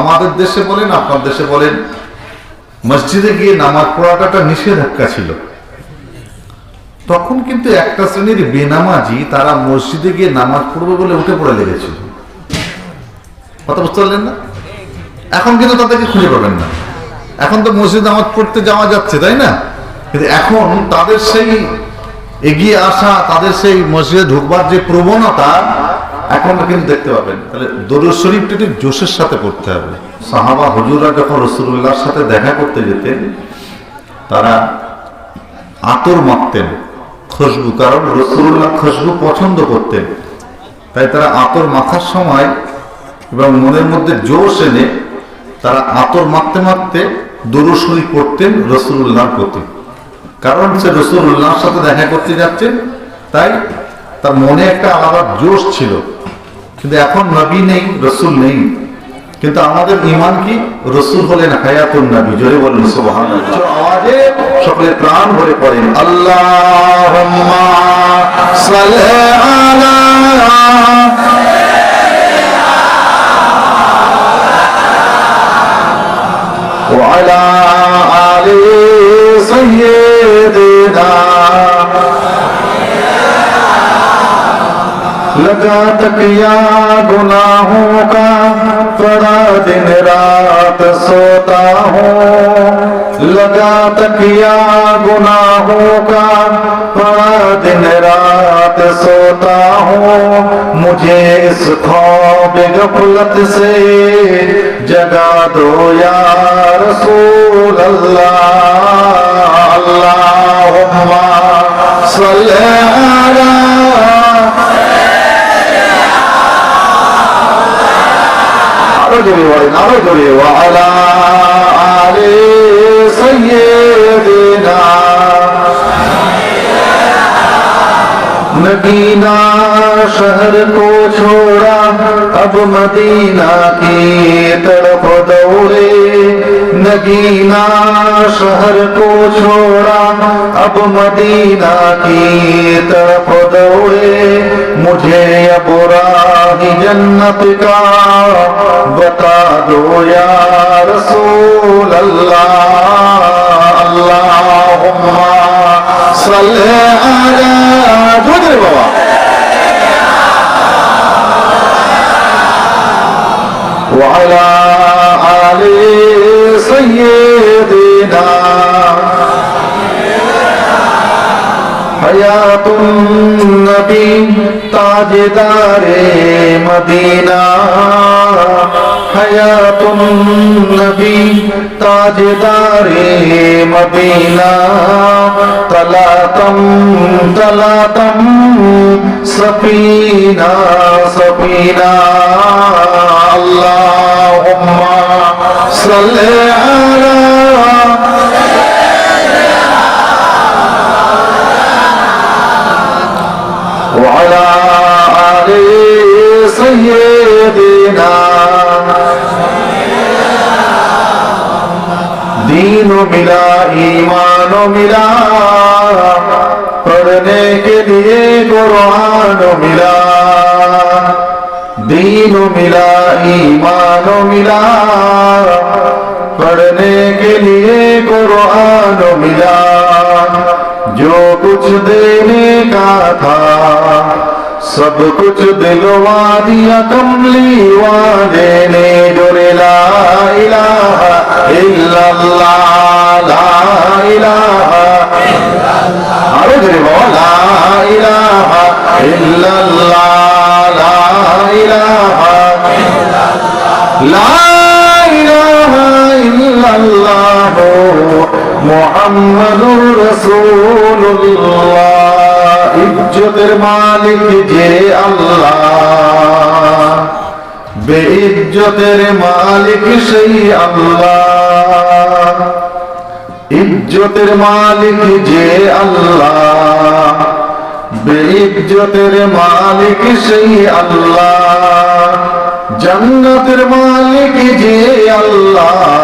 আমাদের দেশে বলেন, আপনার দেশে বলেন, মসজিদে গিয়ে নামাজ পড়াটা একটা নিষেধাজ্ঞা ছিল। তখন কিন্তু একটা শ্রেণির বেনামাজি তারা মসজিদে গিয়ে নামাজ পড়বে বলে উঠে পড়ে লেগেছিল। কথা বুঝতে পারলেন না? এখন কিন্তু তাদেরকে খুঁজে পাবেন না। এখন তো মসজিদ নামাজ পড়তে যাওয়া যাচ্ছে, তাই না? কিন্তু এখন তাদের সেই এগিয়ে আসা, তাদের সেই মসজিদে ঢুকবার যে প্রবণতা এখন কিন্তু দেখতে পাবেন। তাহলে দরুদ শরীফটা একটু জোশের সাথে পড়তে হবে। সাহাবা হুজুরা যখন রসুল্লাহর সাথে দেখা করতে যেতেন, তারা আতর মাখতেন খুশবু, কারণ রসুল্লাহ খুশবু পছন্দ করতেন। তাই তারা আতর মাখার সময় এবং মনের মধ্যে জোশ এনে তারা আতর মাখতে মাখতে দরুশরী পড়তেন রসুল্লাহর প্রতি। কারণ সে রসুল্লাহর সাথে দেখা করতে যাচ্ছেন, তাই তার মনে একটা আলাদা জোশ ছিল। কিন্তু এখন নবী নেই রসুল নেই। কিন্তু আমাদের ইমান কি? রসুল হলেন হায়াতুন নবী জোরে বলল সুবহান আওয়াজে সকলে প্রাণ ভরে আল্লাহুম্মা সাল্লি আলা ওয়া আলা আলী लगा तकिया गुनाहों का बड़ा दिन रात सोता हूँ। लगा तकिया गुनाहों का बड़ा दिन रात सोता हूँ। मुझे इस खौब गफलत से जगा दो या रसूल अल्लाह अल्लाहुम्मा सल्ली আরও জোরে বলেন আরও জোরে ওয়ালা আলে সাইয়েদিনা মদিনা শহর কো अब मदीना की तरफ दौड़े नगीना शहर को छोड़ा अब मदीना की तरफ दौड़े मुझे अब राही जन्नत का बता दो या रसूल अल्लाह अल्लाहुम्मा सल्ली अला जोरे बाबा तुम नबी ताजदारे मदीना हया तुम नबी ताजदारे मदीना तलातम तलातम सपीना सपीना अल्लाहुम्मा सल्ले अला وعلى آل سيدنا دین ملا ایمان ملا پڑھنے کے لیے قرآن ملا دین ملا ایمان ملا پڑھنے کے لیے قرآن ملا جو کچھ دینے کا تھا सब कुछ दिलवा दिया कमली वाले ने जोरे ला इलाहा इल्लल्लाह ला इलाहा আরো জোরে বাবা লা ইলাহা ইল্লাল্লাহ লা ইলাহা লা ইলাহা ইল্লাল্লাহ মুহাম্মাদুর রাসূলুল্লাহ। ইজ্জতের মালিক যে আল্লাহ। বেইজ্জতের মালিক সেই আল্লাহ। ইজ্জতের মালিক যে আল্লাহ। বেইজ্জতের মালিক সেই আল্লাহ। জান্নাতের মালিক যে আল্লাহ।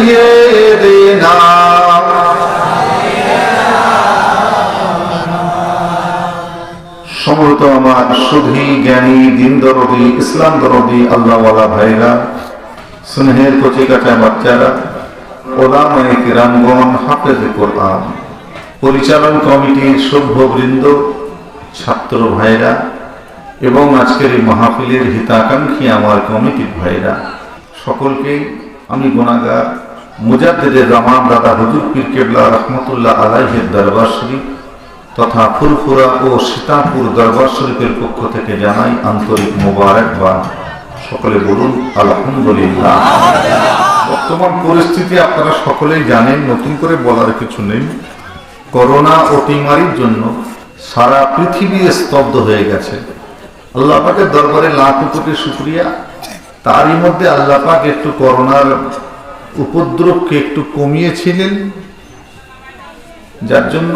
দিয়ে দিনা সমত আমার জ্ঞানী দিন দরদি ইসলাম দরদি আল্লাহওয়ালা ভাইরা, স্নেহের বাচ্চারা কিরামগণ, হাফেজ পরিচালন কমিটির সভ্যবৃন্দ, ছাত্র ভাইরা, এবং আজকের এই মাহফিলের হিতাকাঙ্ক্ষী আমার কমিটির ভাইরা সকলকেই আমি গুণাগার মুজাদ্দেদের রহমান দাদা হুজুর পীর কেবলা রহমতুল্লাহ আলাইহের দরবার শরীফ তথা ফুরফুরা ও সীতাপুর দরবার শরীফের পক্ষ থেকে জানাই আন্তরিক মোবারকবাদ। সকলে বলুন, আলহামদুলিল্লাহ। বর্তমান পরিস্থিতি আপনারা সকলেই জানেন, নতুন করে বলার কিছু নেই। করোনা অতিমারির জন্য সারা পৃথিবী স্তব্ধ হয়ে গেছে। আল্লাহ পাকের দরবারে লাখ কোটি শুক্রিয়া। তারই মধ্যে আল্লাহ পাক একটু করোনার উপদ্রবকে একটু কমিয়েছিলেন, যার জন্য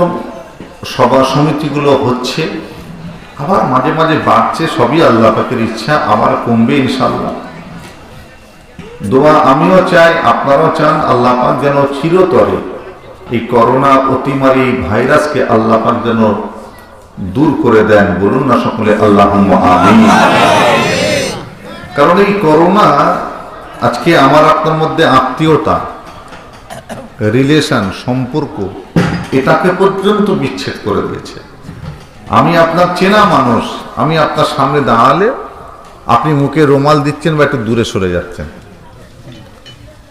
সভা সমিতিগুলো হচ্ছে। আবার মাঝে মাঝে বাড়ছে, সবই আল্লাহ পাকের ইচ্ছা, আবার কমবে ইনশাল্লাহ দোয়া আমিও চাই, আপনারাও চান, আল্লাহ পাক যেন চিরতরে এই করোনা অতিমারি ভাইরাসকে আল্লাহ পাক যেন দূর করে দেন। বলুন না সকলে আল্লাহ আমিন। কারণ এই করোনা আজকে আমার আপনার মধ্যে আত্মীয়তা রিলেশন সম্পর্ক, এটাকে পর্যন্ত বিচ্ছেদ করে দিয়েছে। আমি আপনার চেনা মানুষ, আমি আপনার সামনে দাঁড়ালে আপনি মুখে রুমাল দিচ্ছেন বা একটু দূরে সরে যাচ্ছেন।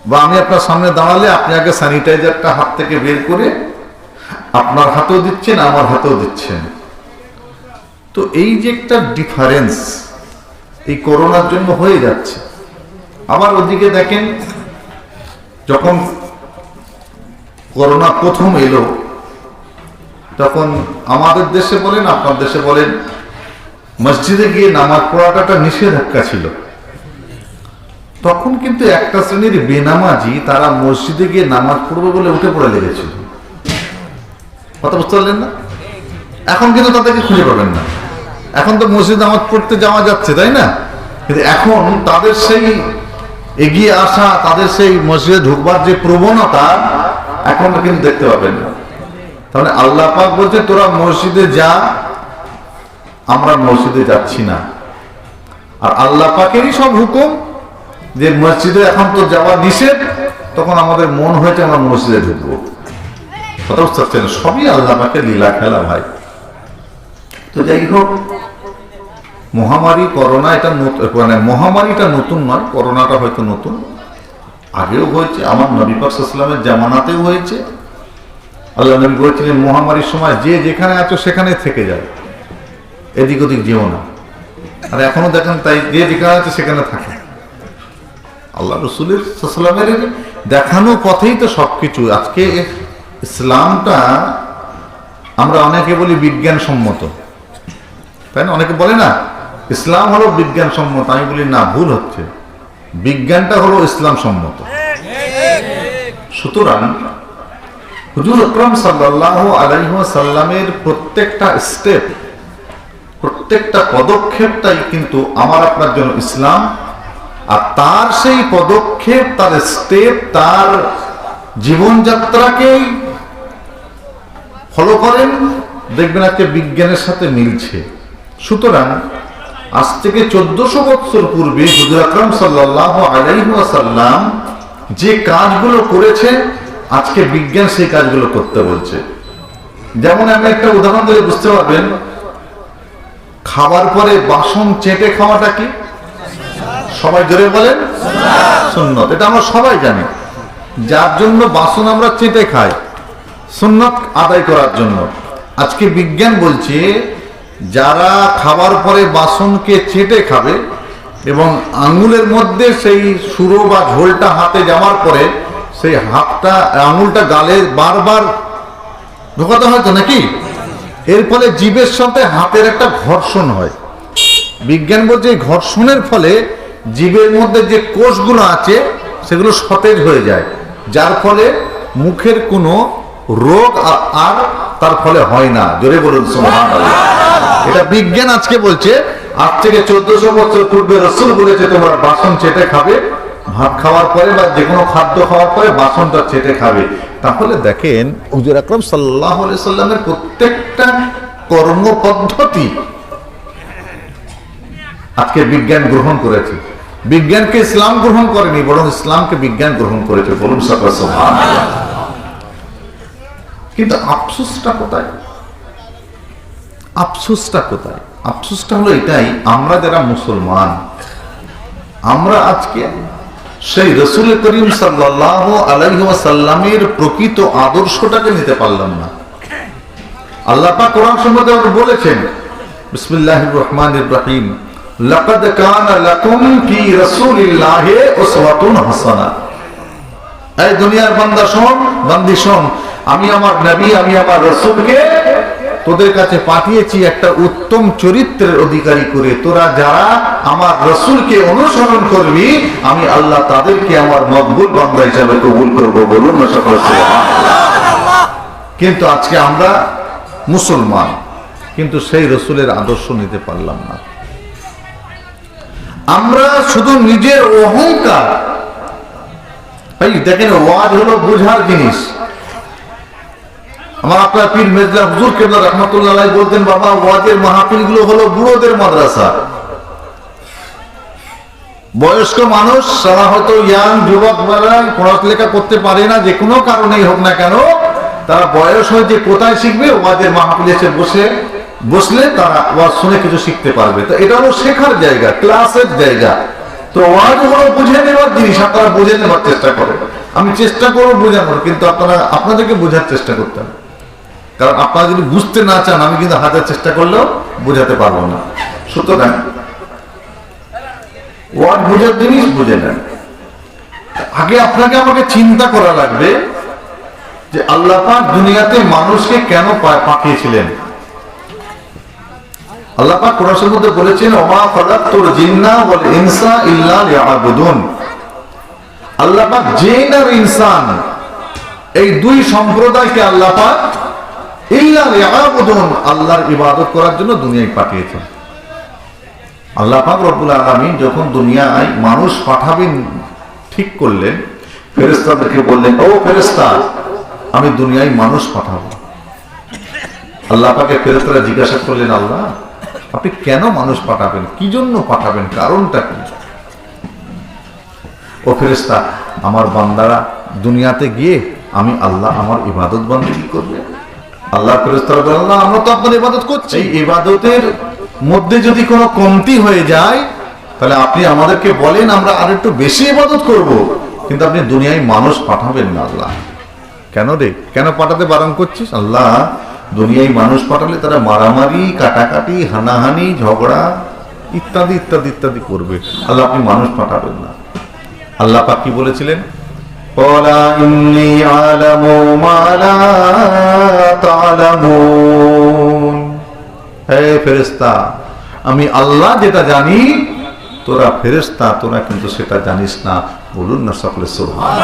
বা আমি আপনার সামনে দাঁড়ালে আপনি আগে স্যানিটাইজারটা হাত থেকে বের করে আপনার হাতেও দিচ্ছেন, আমার হাতেও দিচ্ছেন। তো এই যে একটা ডিফারেন্স এই করোনার জন্য হয়ে যাচ্ছে। আবার ওদিকে দেখেন, যখন করোনা প্রথম এলো, তখন আমাদের দেশে বলেন, আপনার দেশে বলেন, মসজিদে গিয়ে নামাজ পড়াটা একটা নিষেধাজ্ঞা ছিল। তখন কিন্তু একটা শ্রেণির বেনামাজি তারা মসজিদে গিয়ে নামাজ পড়বে বলে উঠে পড়ে লেগেছিল। কথা বুঝতে পারলেন না? এখন কিন্তু তাদেরকে খুঁজে পাবেন না। এখন তো মসজিদ নামাজ পড়তে যাওয়া যাচ্ছে, তাই না? কিন্তু এখন তাদের সেই এগিয়ে আসা, তাদের সেই মসজিদে ঢুকবার যে প্রবণতা এখন কিন্তু দেখতে পাবেন না। তাহলে আল্লাহ পাক বলছে, তোরা মসজিদে যা, আমরা মসজিদে যাচ্ছি না। আর আল্লাহ পাকেরই সব হুকুম, যে মসজিদে এখন তো যাওয়া নিষেধ, তখন আমাদের মন হয়েছে আমরা মসজিদে ঢুকবো। কথা বুঝতে পারছেন? সবই আল্লাহ পাকে লীলা খেলা ভাই। তো যাই হোক মহামারী, করোনা এটা মানে মহামারীটা নতুন নয়, করোনাটা হয়তো নতুন। আগেও হয়েছে, আমার নবী পাকসামের জামানাতেও হয়েছে। আল্লাহ নবী বলেছিলেন, মহামারীর সময় যে যেখানে আছো সেখানে থেকে যাও। এদিক ওদিক যেও না। আর এখনও দেখেন তাই যে যেখানে আছে সেখানে থাকে। আল্লাহ রসুলের সাল্লামের দেখানো পথেই তো সবকিছু। আজকে ইসলামটা আমরা অনেকে বলি বিজ্ঞানসম্মত। তাই না? অনেকে বলে না ইসলাম হলো বিজ্ঞানসম্মত, আমি বলি না, ভুল হচ্ছে। বিজ্ঞানটা হলো ইসলাম সম্মত সুতরাং হুজুর আকরম সাল্লাহ আলাইসাল্লামের প্রত্যেকটা স্টেপ প্রত্যেকটা পদক্ষেপটাই কিন্তু আমার আপনার জন্য ইসলাম, আর তার সেই পদক্ষেপ, তার স্টেপ তার জীবনযাত্রাকেই ফলো করেন। দেখবেন আজকে বিজ্ঞানের সাথে মিলছে। সুতরাং আজ থেকে চোদ্দশো বৎসর পূর্বে হুজুর সাল্লাহ আলাইসাল্লাম যে কাজগুলো করেছে, আজকে বিজ্ঞান সেই কাজগুলো করতে বলছে। যেমন আমি একটা উদাহরণ দিলে বুঝতে পারবেন, খাবার পরে বাসন চেটে খাওয়াটা কি? সবাই জোরে বলেন, সুন্নত। এটা আমরা সবাই জানি। যার জন্য বাসন আমরা চেটে খাই, সুন্নত আদায় করার জন্য। আজকে বিজ্ঞান বলছে যারা খাবার পরে বাসনকে চেটে খাবে এবং আঙুলের মধ্যে সেই সুরো বা ঝোলটা হাতে যাওয়ার পরে সেই হাতটা, আঙুলটা গালে বারবার ঢোকাতে হয় তো নাকি? এর ফলে জীবের সাথে হাতের একটা ঘর্ষণ হয়। বিজ্ঞান বলছে এই ঘর্ষণের ফলে জীবের মধ্যে যে কোষগুলো আছে, সেগুলো সতেজ হয়ে যায়। যার ফলে মুখের কোনো রোগ আর তার ফলে হয় না। জোরে বলুন, সুবহানাল্লাহ। এটা বিজ্ঞান আজকে বলছে, আজ থেকে চোদ্দশো বছর পূর্বে রসুল বলেছে, তোমার বাসন চেটে খাবে। ভাত খাওয়ার পরে বা যে কোনো খাদ্য খাওয়ার পরে বাসনটা চেটে খাবে। তাহলে দেখেন, হুজুর আকরম সাল্লাহ সাল্লামের প্রত্যেকটা কর্ম পদ্ধতি আজকে বিজ্ঞান গ্রহণ করেছে। বিজ্ঞানকে ইসলাম গ্রহণ করেনি, বরং ইসলামকে বিজ্ঞান গ্রহণ করেছে। বলুন সকল কিন্তু আফসোসটা কোথায়? আফসোসটা কোথায়? আফসোসটা হলো এটাই, আমরা যারা মুসলমান, আমরা আজকে সেই রসুল করিম সাল্লাহ আলাইসাল্লামের প্রকৃত আদর্শটাকে নিতে পারলাম না। কোরআন সম্বন্ধে বলেছেন, বিসমিল্লাহির রহমানির রহিম, লাকাদ কানা লাকুম ফি উসওয়াতুন হাসানা। এই দুনিয়ার বান্দা শোন, বান্দি আমি আমার নবী, আমি আমার রসুলকে তোদের কাছে পাঠিয়েছি একটা উত্তম চরিত্রের অধিকারী করে। তোরা যারা আমার রসুলকে অনুসরণ করবি, আমি আল্লাহ তাদেরকে আমার মকবুল বান্দা হিসাবে কবুল করব। বলুন না সকল কিন্তু আজকে আমরা মুসলমান, কিন্তু সেই রসুলের আদর্শ নিতে পারলাম না। আমরা শুধু নিজের অহংকার। দেখেন, ওয়াজ হলো বুঝার জিনিস। আমার আপনার পীর মেজলা হুজুর কেবলা রহমতুল্লাহ বলতেন, বাবা, ওয়াজের মাহফিলগুলো হলো বুড়োদের মাদ্রাসা। বয়স্ক মানুষ তারা হয়তো ইয়াং যুবক বেলা পড়ালেখা করতে পারে না, যে কোনো কারণেই হোক না কেন, তারা বয়স হয়ে যে কোথায় শিখবে, ওয়াজের মাহফিল এসে বসে, বসলে তারা ওয়াজ শুনে কিছু শিখতে পারবে। তো এটা হলো শেখার জায়গা, ক্লাসের জায়গা। তো ওয়াজ হলো বুঝে নেওয়ার জিনিস, আপনারা বুঝে নেওয়ার চেষ্টা করেন। আমি চেষ্টা করব বোঝানোর কিন্তু আপনারা, আপনাদেরকে বোঝার চেষ্টা করতে কারণ আপনারা যদি বুঝতে না চান, আমি কিন্তু হাজার চেষ্টা করলেও বোঝাতে পারব না। সুতরাং ওয়ার্ড বোঝার জিনিস বুঝে নেন। আগে আপনাকে আমাকে চিন্তা করা লাগবে যে আল্লাহ পাক দুনিয়াতে মানুষকে কেন পাঠিয়েছিলেন। আল্লাহ পাক কোরআনের মধ্যে বলেছেন, ওমা ফালাতুল জিন্না ওয়াল ইনসা ইল্লা লিয়াবুদুন। আল্লাহ পাক জিন আর ইনসান, এই দুই সম্প্রদায়কে আল্লাহ পাক আল্লাহর ইবাদত করার জন্য দুনিয়ায় পাঠিয়েছেন আল্লাহ পাক আলামিন যখন দুনিয়ায় মানুষ পাঠাবেন ঠিক করলেন, ফেরেশতাদেরকে বললেন, ও ফেরেশতা, আমি দুনিয়ায় মানুষ পাঠাবো। আল্লাহ পাকে ফেরেশতারা জিজ্ঞাসা করলেন, আল্লাহ, আপনি কেন মানুষ পাঠাবেন? কি জন্য পাঠাবেন? কারণটা কি? ও ফেরেশতা, আমার বান্দারা দুনিয়াতে গিয়ে আমি আল্লাহ আমার ইবাদত বান্দি করবে? আল্লাহ ফেরেশতারা বলেন আমরা তো আপনার ইবাদত করছি। ইবাদতের মধ্যে যদি কোনো কমতি হয়ে যায়, তাহলে আপনি আমাদেরকে বলেন, আমরা আর একটু বেশি ইবাদত করব। কিন্তু আপনি দুনিয়ায় মানুষ পাঠাবেন না আল্লাহ। কেন রে? কেন পাঠাতে বারণ করছিস? আল্লাহ, দুনিয়ায় মানুষ পাঠালে তারা মারামারি, কাটাকাটি, হানাহানি, ঝগড়া ইত্যাদি ইত্যাদি ইত্যাদি করবে। আল্লাহ, আপনি মানুষ পাঠাবেন না। আল্লাহ পাক কি বলেছিলেন? قال إني أعلم ما لا تعلمون হে ফেরেশতা আমি আল্লাহ যেটা জানি তোরা ফেরেশতা তোরা কিন্তু সেটা জানিস না বলুন না সকলে সুবহান